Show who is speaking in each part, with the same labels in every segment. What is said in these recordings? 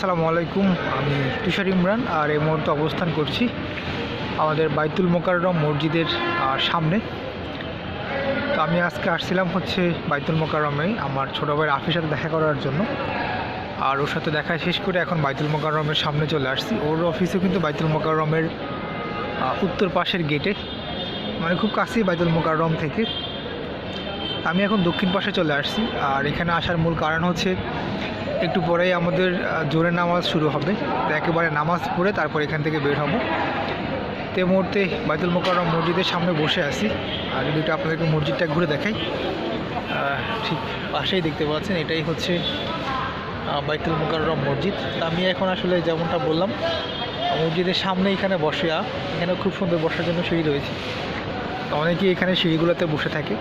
Speaker 1: আসসালামু আলাইকুম, আমি তুষার ইমরান আর এই মুহূর্তে অবস্থান করছি আমাদের বাইতুল মোকাররম মসজিদের সামনে। তো আমি আজকে আসছিলাম হচ্ছে বাইতুল মোকাররমে আমার ছোটো ভাইয়ের আফির সাথে দেখা করার জন্য। আর ওর সাথে দেখা শেষ করে এখন বাইতুল মোকাররমের সামনে চলে আসছি। ওর অফিসে কিন্তু বাইতুল মোকাররমের উত্তর পাশের গেটে মানে খুব কাছেই বাইতুল মোকাররম থেকে। আমি এখন দক্ষিণ পাশে চলে আসছি। আর এখানে আসার মূল কারণ হচ্ছে একটু পরেই আমাদের জোরে নামাজ শুরু হবে। একেবারে নামাজ পড়ে তারপর এখান থেকে বের হব। তে মুহূর্তে বাইতুল মোকাররম মসজিদের সামনে বসে আছি। আর যদি একটু আপনাদেরকে মসজিদটা ঘুরে দেখাই ঠিক পাশেই দেখতে পাচ্ছেন, এটাই হচ্ছে বাইতুল মোকাররম মসজিদ। আমি এখন আসলে যেমনটা বললাম, মসজিদের সামনে এখানে বসে এখানে খুব সুন্দর বসার জন্য সিঁড়ি রয়েছে। অনেকেই এখানে সিঁড়িগুলোতে বসে থাকে।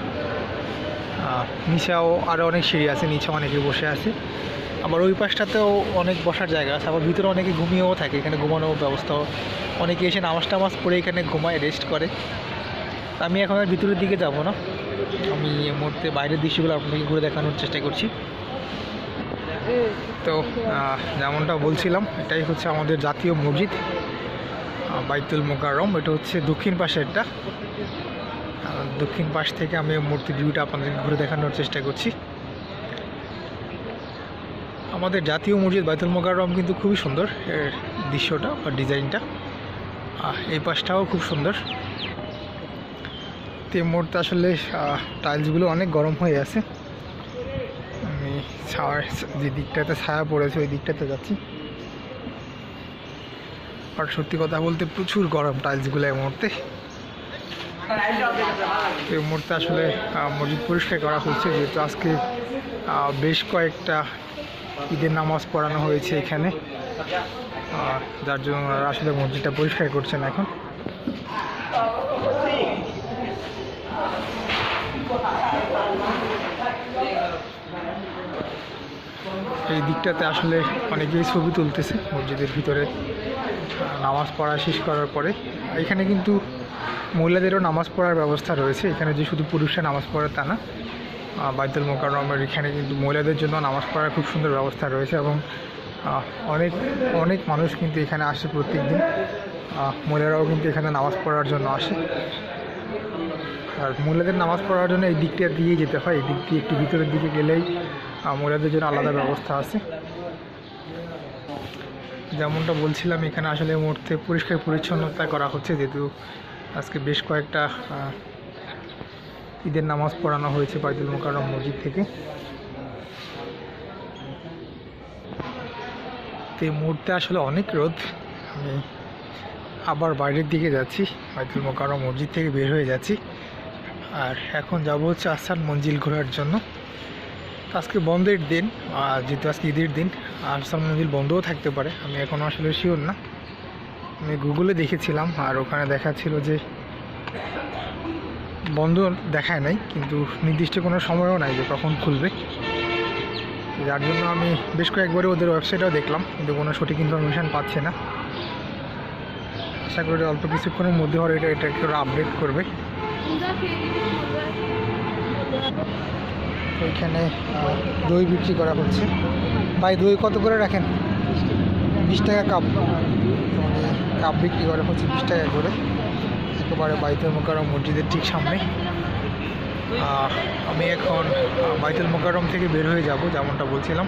Speaker 1: নিচেও আরও অনেক সিঁড়ি আছে নিচে অনেকে বসে আছে। আবার ওই পাশটাতেও অনেক বসার জায়গা আছে, আবার ভিতরে অনেকে ঘুমিয়েও থাকে, এখানে ঘুমানোর ব্যবস্থাও। অনেকে এসে নামাজ টামাজ পড়ে এখানে ঘুমায় রেস্ট করে। আমি এখন আর ভিতরের দিকে যাব না। আমি এই মুহূর্তে বাইরের দৃশ্যগুলো আপনাকে ঘুরে দেখানোর চেষ্টা করছি। তো যেমনটা বলছিলাম, এটাই হচ্ছে আমাদের জাতীয় মসজিদ বাইতুল মোকাররম। এটা হচ্ছে দক্ষিণ পাশেরটা। দক্ষিণ পাশ থেকে আমি মূর্তি ভিউটা আপনাদেরকে ঘুরে দেখানোর চেষ্টা করছি। আমাদের জাতীয় মসজিদ বাইতুল মোকাররম কিন্তু খুবই সুন্দর এর দৃশ্যটা বা ডিজাইনটা। এই পাশটাও খুব সুন্দর। তো মুহূর্তে আসলে টাইলসগুলো অনেক গরম হয়ে আছে। আমি ছাওয়ার যে দিকটাতে ছায়া পড়েছে, ওই দিকটাতে যাচ্ছি। আর সত্যি কথা বলতে প্রচুর গরম টাইলসগুলো এই মুহূর্তে। এই মুহূর্তে আসলে মসজিদ পরিষ্কার করা হচ্ছে, যেহেতু আজকে বেশ কয়েকটা ঈদের নামাজ পড়ানো হয়েছে এখানে। যার জন্য ওনারা আসলে মসজিদটা পরিষ্কার করছেন এখন। এই দিকটাতে আসলে অনেকেই ছবি তুলতেছে মসজিদের ভিতরে। নামাজ পড়া শেষ করার পরে। এখানে কিন্তু মহিলাদেরও নামাজ পড়ার ব্যবস্থা রয়েছে। এখানে যে শুধু পুরুষরা নামাজ পড়ে তা না। বাইতুল মোকাররমের এখানে কিন্তু মহিলাদের জন্য নামাজ পড়ার খুব সুন্দর ব্যবস্থা রয়েছে এবং অনেক অনেক মানুষ কিন্তু এখানে আসে প্রত্যেক দিন মহিলারাও কিন্তু এখানে নামাজ পড়ার জন্য আসে। আর মহিলাদের নামাজ পড়ার জন্য এই দিকটা দিয়ে যেতে হয়। এই দিক দিয়ে একটু ভিতরের দিকে গেলেই মহিলাদের জন্য আলাদা ব্যবস্থা আছে। যেমনটা বলছিলাম, এখানে আসলে মুহূর্তে পরিষ্কার পরিচ্ছন্নতা করা হচ্ছে, যেহেতু আজকে বেশ কয়েকটা ঈদের নামাজ পড়ানো হয়েছে বাইতুল মোকাররম মসজিদ থেকে। তো এই মুহূর্তে আসলে অনেক রোদ। আমি আবার বাইরের দিকে যাচ্ছি বাইতুল মোকাররম মসজিদ থেকে বের হয়ে যাচ্ছি। আর এখন যাব হচ্ছে আসান মঞ্জিল ঘোরার জন্য। আজকে বন্ধের দিন আর যেহেতু আজকে ঈদের দিন, আসান মঞ্জিল বন্ধও থাকতে পারে। আমি এখনও আসলে শিওর না। আমি গুগলে দেখেছিলাম আর ওখানে দেখাচ্ছিল যে বন্ধ দেখায় নাই, কিন্তু নির্দিষ্ট কোনো সময়ও নাই যে কখন খুলবে। যার জন্য আমি বেশ কয়েকবারে ওদের ওয়েবসাইটেও দেখলাম, কিন্তু কোনো সঠিক ইনফরমেশান পাচ্ছে না। আশা করি অল্প কিছুক্ষণের মধ্যে হয়তো এটা এটা একটু আপডেট করবে। ওইখানে দই বিক্রি করা হচ্ছে। ভাই, দই কত করে রাখেন? বিশ টাকা কাপ কাপ বিক্রি করা হচ্ছে বিশ টাকা করে। একেবারে বাইতুল মোকাররম মসজিদের ঠিক সামনে। আমি এখন বাইতুল মোকাররম থেকে বের হয়ে যাব, যেমনটা বলছিলাম।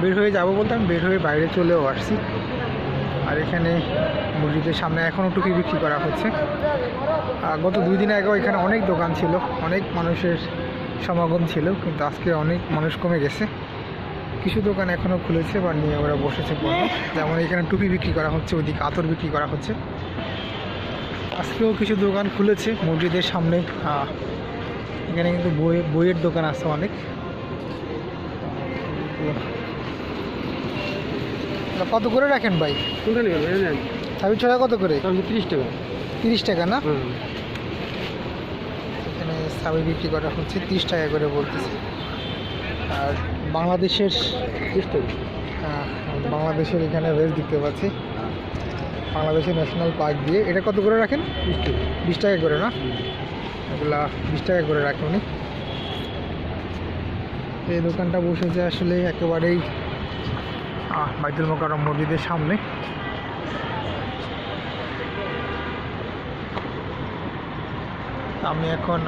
Speaker 1: বের হয়ে যাব বলতে আমি বের হয়ে বাইরে চলেও আসছি। আর এখানে মসজিদের সামনে এখনও টুকি বিক্রি করা হচ্ছে। গত দুই দিন আগেও এখানে অনেক দোকান ছিল, অনেক মানুষের সমাগম ছিল, কিন্তু আজকে অনেক মানুষ কমে গেছে। কিছু দোকান এখনও খুলেছে বা নিয়ে ওরা বসেছে যেমন এখানে টুপি বিক্রি করা হচ্ছে, ওইদিকে আতর বিক্রি করা হচ্ছে। আজকেও কিছু দোকান খুলেছে মসজিদের সামনে এখানে কিন্তু বই বইয়ের দোকান আছে অনেক। কত করে রাখেন ভাই?
Speaker 2: কোনটা নেবেন? এটা
Speaker 1: ছড়া কত করে?
Speaker 2: তিরিশ টাকা।
Speaker 1: তিরিশ টাকা না? এখানে সাবি বিক্রি করা হচ্ছে তিরিশ টাকা করে বলতেছে। আর বাংলাদেশের বাংলাদেশের এখানে বেশ দেখতে পাচ্ছি। বাংলাদেশের ন্যাশনাল পার্ক দিয়ে। এটা কত করে রাখেন? বিশ টাকা করে না? এগুলা বিশ টাকা করে রাখেন উনি। এই দোকানটা বসেছে আসলে একেবারেই আহ, বাইতুল মোকাররম মসজিদের সামনে। আমি এখন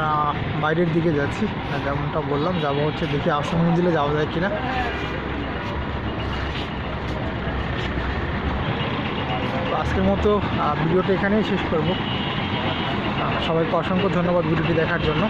Speaker 1: বাইরের দিকে যাচ্ছি। যেমনটা বললাম যাব হচ্ছে দেখি আসন মঞ্জিলে যাওয়া যায় কিনা। আজকের মতো ভিডিওটা এখানেই শেষ করব। সবাইকে অসংখ্য ধন্যবাদ ভিডিওটি দেখার জন্য।